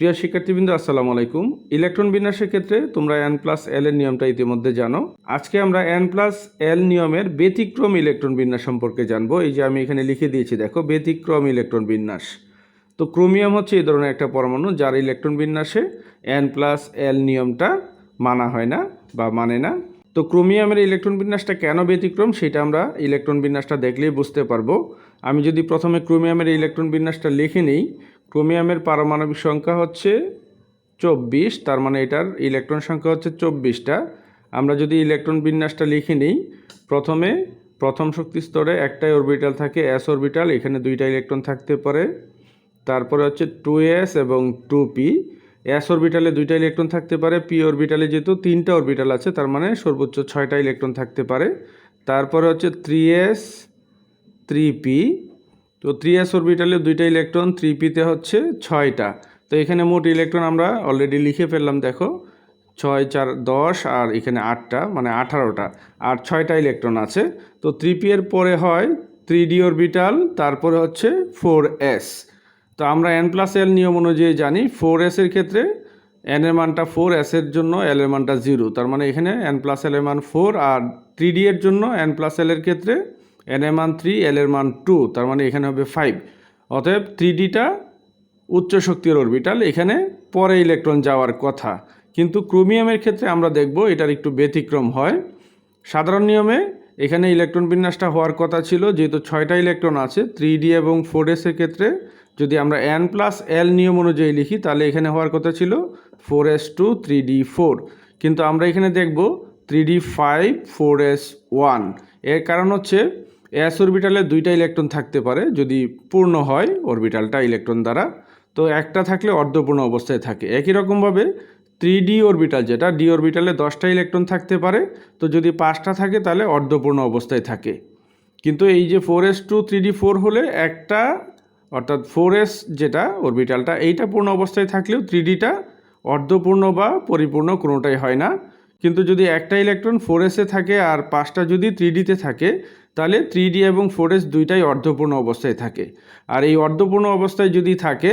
প্রিয় শিক্ষার্থীবৃন্দ, আসসালামু আলাইকুম। ইলেকট্রন বিন্যাসের ক্ষেত্রে তোমরা এন প্লাস এল এর নিয়মটা ইতিমধ্যে জানো। আজকে আমরা এন প্লাস এল নিয়মের ব্যতিক্রম ইলেকট্রন বিন্যাস সম্পর্কে জানব। এই যে আমি এখানে লিখে দিয়েছি, দেখো, ব্যতিক্রম ইলেকট্রন বিন্যাস। তো ক্রোমিয়াম হচ্ছে এই ধরনের একটা পরমাণু যার ইলেকট্রন বিন্যাসে এন প্লাস এল নিয়মটা মানা হয় না বা মানে না। তো ক্রোমিয়ামের ইলেকট্রন বিন্যাসটা কেন ব্যতিক্রম সেটা আমরা ইলেকট্রন বিন্যাসটা দেখলেই বুঝতে পারব। আমি যদি প্রথমে ক্রোমিয়ামের ইলেকট্রন বিন্যাসটা লিখে নিই ক্রোমিয়ামের পারমাণবিক সংখ্যা হচ্ছে চব্বিশ, তার মানে এটার ইলেকট্রন সংখ্যা হচ্ছে চব্বিশটা। আমরা যদি ইলেকট্রন বিন্যাসটা লিখে নিই, প্রথমে প্রথম শক্তি স্তরে একটাই অরবিটাল থাকে, এস অরবিটাল, এখানে দুইটা ইলেকট্রন থাকতে পারে। তারপরে হচ্ছে টু এস এবং টু পি, এস অরবিটালে দুইটা ইলেকট্রন থাকতে পারে, পি অরবিটালে যেহেতু তিনটা অরবিটাল আছে, তার মানে সর্বোচ্চ ছয়টা ইলেকট্রন থাকতে পারে। তারপরে হচ্ছে থ্রি এস, থ্রি পি তো থ্রি এস অরবিটালে দুইটা ইলেকট্রন থ্রি পিতে হচ্ছে ছয়টা। তো এখানে মোট ইলেকট্রন আমরা অলরেডি লিখে ফেললাম, দেখো, ছয়, চার, দশ, আর এখানে আটটা মানে আঠারোটা, আর ছয়টা ইলেকট্রন আছে। তো থ্রি পি এর পরে হয় থ্রি ডি অরবিটাল তারপরে হচ্ছে ফোর এস তো আমরা এন প্লাস এল নিয়ম অনুযায়ী জানি ফোর এসের ক্ষেত্রে এন এর মানটা ফোর এস এর জন্য এল এর মানটা জিরো তার মানে এখানে এন প্লাস এল এর মান ফোর আর থ্রি ডি এর জন্য এন প্লাস এল এর ক্ষেত্রে এন এর মান থ্রি এল এর মান টু তার মানে এখানে হবে ফাইভ অতএব থ্রি ডিটা উচ্চ শক্তির অরবিটাল এখানে পরে ইলেকট্রন যাওয়ার কথা। কিন্তু ক্রোমিয়ামের ক্ষেত্রে আমরা দেখব এটার একটু ব্যতিক্রম হয়। সাধারণ নিয়মে এখানে ইলেকট্রন বিন্যাসটা হওয়ার কথা ছিল, যেহেতু ছয়টা ইলেকট্রন আছে থ্রি ডি এবং ফোর এসের ক্ষেত্রে যদি আমরা এন প্লাস এল নিয়ম অনুযায়ী লিখি, তাহলে এখানে হওয়ার কথা ছিল four S two three D four কিন্তু আমরা এখানে দেখব three D five four S ওয়ানের কারণ হচ্ছে এস অরবিটালে দুইটা ইলেকট্রন থাকতে পারে, যদি পূর্ণ হয় অরবিটালটা ইলেকট্রন দ্বারা। তো একটা থাকলে অর্ধপূর্ণ অবস্থায় থাকে। একই রকমভাবে থ্রি ডি অরবিটাল যেটা, ডি অরবিটালে দশটা ইলেকট্রন থাকতে পারে, তো যদি পাঁচটা থাকে তাহলে অর্ধপূর্ণ অবস্থায় থাকে। কিন্তু এই যে four S two three D four হলে একটা, অর্থাৎ ফোর এস যেটা, অরবিটালটা, এইটা পূর্ণ অবস্থায় থাকলেও থ্রি ডিটা অর্ধপূর্ণ বা পরিপূর্ণ কোনোটাই হয় না। কিন্তু যদি একটা ইলেকট্রন ফোর এসে থাকে আর পাঁচটা যদি থ্রি ডিতে থাকে, তাহলে থ্রি ডি এবং ফোর এস দুইটাই অর্ধপূর্ণ অবস্থায় থাকে। আর এই অর্ধপূর্ণ অবস্থায় যদি থাকে,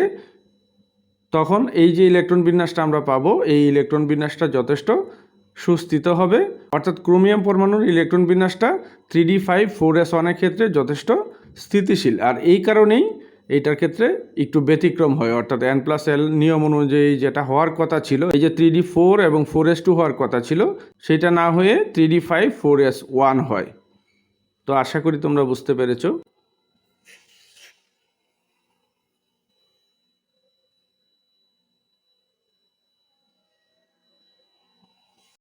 তখন এই যে ইলেকট্রন বিন্যাসটা আমরা পাবো, এই ইলেকট্রন বিন্যাসটা যথেষ্ট সুস্থিত হবে। অর্থাৎ ক্রোমিয়াম পরমাণুর electron বিন্যাসটা three D five four S ওয়ানের ক্ষেত্রে যথেষ্ট স্থিতিশীল। আর এই কারণেই এইটার ক্ষেত্রে একটু ব্যতিক্রম হয়, অর্থাৎ এন প্লাস এল নিয়ম অনুযায়ী যেটা হওয়ার কথা ছিল, এই যে থ্রি ডি ফোর এবং ফোর এস টু হওয়ার কথা ছিল, সেটা না হয়ে three D five four S one হয়। তো আশা করি তোমরা বুঝতে পেরেছ।